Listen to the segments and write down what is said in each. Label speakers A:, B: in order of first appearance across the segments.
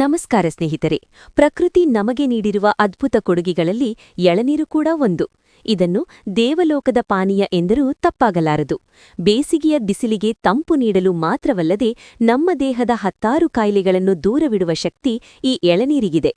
A: ನಮಸ್ಕಾರ ಸ್ನೇಹಿತರೆ, ಪ್ರಕೃತಿ ನಮಗೆ ನೀಡಿರುವ ಅದ್ಭುತ ಕೊಡುಗೆಗಳಲ್ಲಿ ಎಳನೀರು ಕೂಡ ಒಂದು. ಇದನ್ನು ದೇವಲೋಕದ ಪಾನೀಯ ಎಂದರೂ ತಪ್ಪಾಗಲಾರದು. ಬೇಸಿಗೆಯ ಬಿಸಿಲಿಗೆ ತಂಪು ನೀಡಲು ಮಾತ್ರವಲ್ಲದೆ ನಮ್ಮ ದೇಹದ ಹತ್ತಾರು ಕಾಯಿಲೆಗಳನ್ನು ದೂರವಿಡುವ ಶಕ್ತಿ ಈ ಎಳನೀರಿಗಿದೆ.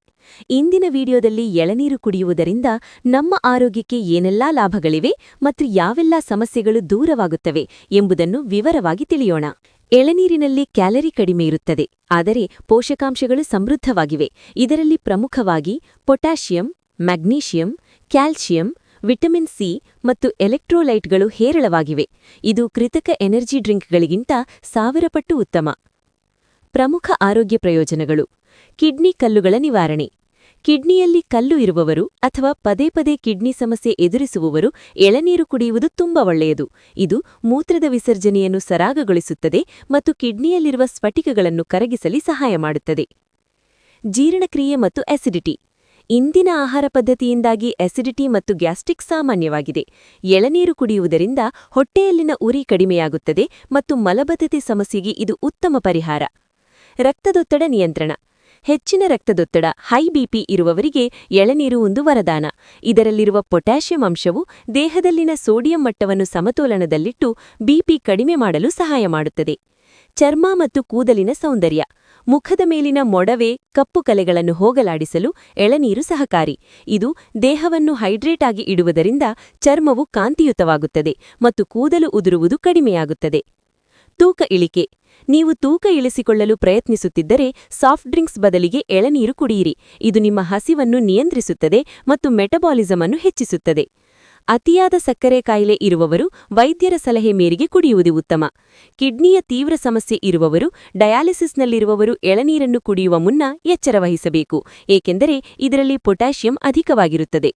A: ಇಂದಿನ ವಿಡಿಯೋದಲ್ಲಿ ಎಳನೀರು ಕುಡಿಯುವುದರಿಂದ ನಮ್ಮ ಆರೋಗ್ಯಕ್ಕೆ ಏನೆಲ್ಲಾ ಲಾಭಗಳಿವೆ ಮತ್ತು ಯಾವೆಲ್ಲಾ ಸಮಸ್ಯೆಗಳು ದೂರವಾಗುತ್ತವೆ ಎಂಬುದನ್ನು ವಿವರವಾಗಿ ತಿಳಿಯೋಣ. ಎಳನೀರಿನಲ್ಲಿ ಕ್ಯಾಲರಿ ಕಡಿಮೆ ಇರುತ್ತದೆ, ಆದರೆ ಪೋಷಕಾಂಶಗಳು ಸಮೃದ್ಧವಾಗಿವೆ. ಇದರಲ್ಲಿ ಪ್ರಮುಖವಾಗಿ potassium, magnesium, calcium, vitamin C ಮತ್ತು ಎಲೆಕ್ಟ್ರೋಲೈಟ್ಗಳು ಹೇರಳವಾಗಿವೆ. ಇದು ಕೃತಕ ಎನರ್ಜಿ ಡ್ರಿಂಕ್ಗಳಿಗಿಂತ ಸಾವಿರ ಪಟ್ಟು ಉತ್ತಮ. ಪ್ರಮುಖ ಆರೋಗ್ಯ ಪ್ರಯೋಜನಗಳು. ಕಿಡ್ನಿ ಕಲ್ಲುಗಳ ನಿವಾರಣೆ. ಕಿಡ್ನಿಯಲ್ಲಿ ಕಲ್ಲು ಇರುವವರು ಅಥವಾ ಪದೇ ಪದೇ ಕಿಡ್ನಿ ಸಮಸ್ಯೆ ಎದುರಿಸುವವರು ಎಳನೀರು ಕುಡಿಯುವುದು ತುಂಬಾ ಒಳ್ಳೆಯದು. ಇದು ಮೂತ್ರದ ವಿಸರ್ಜನೆಯನ್ನು ಸರಾಗಗೊಳಿಸುತ್ತದೆ ಮತ್ತು ಕಿಡ್ನಿಯಲ್ಲಿರುವ ಸ್ಫಟಿಕಗಳನ್ನು ಕರಗಿಸಲಿ ಸಹಾಯ ಮಾಡುತ್ತದೆ. ಜೀರ್ಣಕ್ರಿಯೆ ಮತ್ತು ಅಸಿಡಿಟಿ ಇಂದಿನ ಆಹಾರ ಪದ್ಧತಿಯಿಂದಾಗಿ ಅಸಿಡಿಟಿ ಮತ್ತು ಗ್ಯಾಸ್ಟ್ರಿಕ್ ಸಾಮಾನ್ಯವಾಗಿದೆ. ಎಳನೀರು ಕುಡಿಯುವುದರಿಂದ ಹೊಟ್ಟೆಯಲ್ಲಿನ ಉರಿ ಕಡಿಮೆಯಾಗುತ್ತದೆ ಮತ್ತು ಮಲಬದ್ಧತೆ ಸಮಸ್ಯೆಗೆ ಇದು ಉತ್ತಮ ಪರಿಹಾರ. ರಕ್ತದೊತ್ತಡ ನಿಯಂತ್ರಣ. ಹೆಚ್ಚಿನ ರಕ್ತದೊತ್ತಡ ಹೈ ಬಿಪಿ ಇರುವವರಿಗೆ ಎಳನೀರು ಒಂದು ವರದಾನ. ಇದರಲ್ಲಿರುವ ಪೊಟ್ಯಾಷಿಯಂ ಅಂಶವು ದೇಹದಲ್ಲಿನ ಸೋಡಿಯಂ ಮಟ್ಟವನ್ನು ಸಮತೋಲನದಲ್ಲಿಟ್ಟು ಬಿಪಿ ಕಡಿಮೆ ಮಾಡಲು ಸಹಾಯ ಮಾಡುತ್ತದೆ. ಚರ್ಮ ಮತ್ತು ಕೂದಲಿನ ಸೌಂದರ್ಯ. ಮುಖದ ಮೇಲಿನ ಮೊಡವೆ, ಕಪ್ಪು ಕಲೆಗಳನ್ನು ಹೋಗಲಾಡಿಸಲು ಎಳನೀರು ಸಹಕಾರಿ. ಇದು ದೇಹವನ್ನು ಹೈಡ್ರೇಟ್ ಆಗಿ ಇಡುವುದರಿಂದ ಚರ್ಮವು ಕಾಂತಿಯುತವಾಗುತ್ತದೆ ಮತ್ತು ಕೂದಲು ಉದುರುವುದು ಕಡಿಮೆಯಾಗುತ್ತದೆ. ತೂಕ ಇಳಿಕೆ. ನೀವು ತೂಕ ಇಳಿಸಿಕೊಳ್ಳಲು ಪ್ರಯತ್ನಿಸುತ್ತಿದ್ದರೆ ಸಾಫ್ಟ್ ಡ್ರಿಂಕ್ಸ್ ಬದಲಿಗೆ ಎಳನೀರು ಕುಡಿಯಿರಿ. ಇದು ನಿಮ್ಮ ಹಸಿವನ್ನು ನಿಯಂತ್ರಿಸುತ್ತದೆ ಮತ್ತು ಮೆಟಬಾಲಿಸಮ್ ಅನ್ನು ಹೆಚ್ಚಿಸುತ್ತದೆ. ಅತಿಯಾದ ಸಕ್ಕರೆ ಕಾಯಿಲೆ ಇರುವವರು ವೈದ್ಯರ ಸಲಹೆ ಮೇರೆಗೆ ಕುಡಿಯುವುದು ಉತ್ತಮ. ಕಿಡ್ನಿಯ ತೀವ್ರ ಸಮಸ್ಯೆ ಇರುವವರು ಡಯಾಲಿಸಿಸ್ನಲ್ಲಿರುವವರು ಎಳನೀರನ್ನು ಕುಡಿಯುವ ಮುನ್ನ ಎಚ್ಚರವಹಿಸಬೇಕು. ಏಕೆಂದರೆ ಇದರಲ್ಲಿ ಪೊಟ್ಯಾಷಿಯಂ ಅಧಿಕವಾಗಿರುತ್ತದೆ.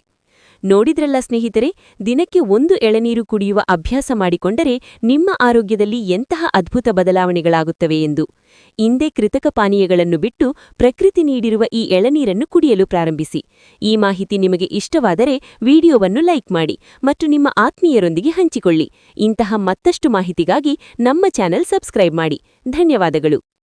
A: ನೋಡಿದ್ರಲ್ಲ ಸ್ನೇಹಿತರೆ, ದಿನಕ್ಕೆ ಒಂದು ಎಳನೀರು ಕುಡಿಯುವ ಅಭ್ಯಾಸ ಮಾಡಿಕೊಂಡರೆ ನಿಮ್ಮ ಆರೋಗ್ಯದಲ್ಲಿ ಎಂತಹ ಅದ್ಭುತ ಬದಲಾವಣೆಗಳಾಗುತ್ತವೆ ಎಂದು. ಇಂದೇ ಕೃತಕ ಪಾನೀಯಗಳನ್ನು ಬಿಟ್ಟು ಪ್ರಕೃತಿ ನೀಡಿರುವ ಈ ಎಳನೀರನ್ನು ಕುಡಿಯಲು ಪ್ರಾರಂಭಿಸಿ. ಈ ಮಾಹಿತಿ ನಿಮಗೆ ಇಷ್ಟವಾದರೆ ವಿಡಿಯೋವನ್ನು ಲೈಕ್ ಮಾಡಿ ಮತ್ತು ನಿಮ್ಮ ಆತ್ಮೀಯರೊಂದಿಗೆ ಹಂಚಿಕೊಳ್ಳಿ. ಇಂತಹ ಮತ್ತಷ್ಟು ಮಾಹಿತಿಗಾಗಿ ನಮ್ಮ ಚಾನೆಲ್ ಸಬ್ಸ್ಕ್ರೈಬ್ ಮಾಡಿ. ಧನ್ಯವಾದಗಳು.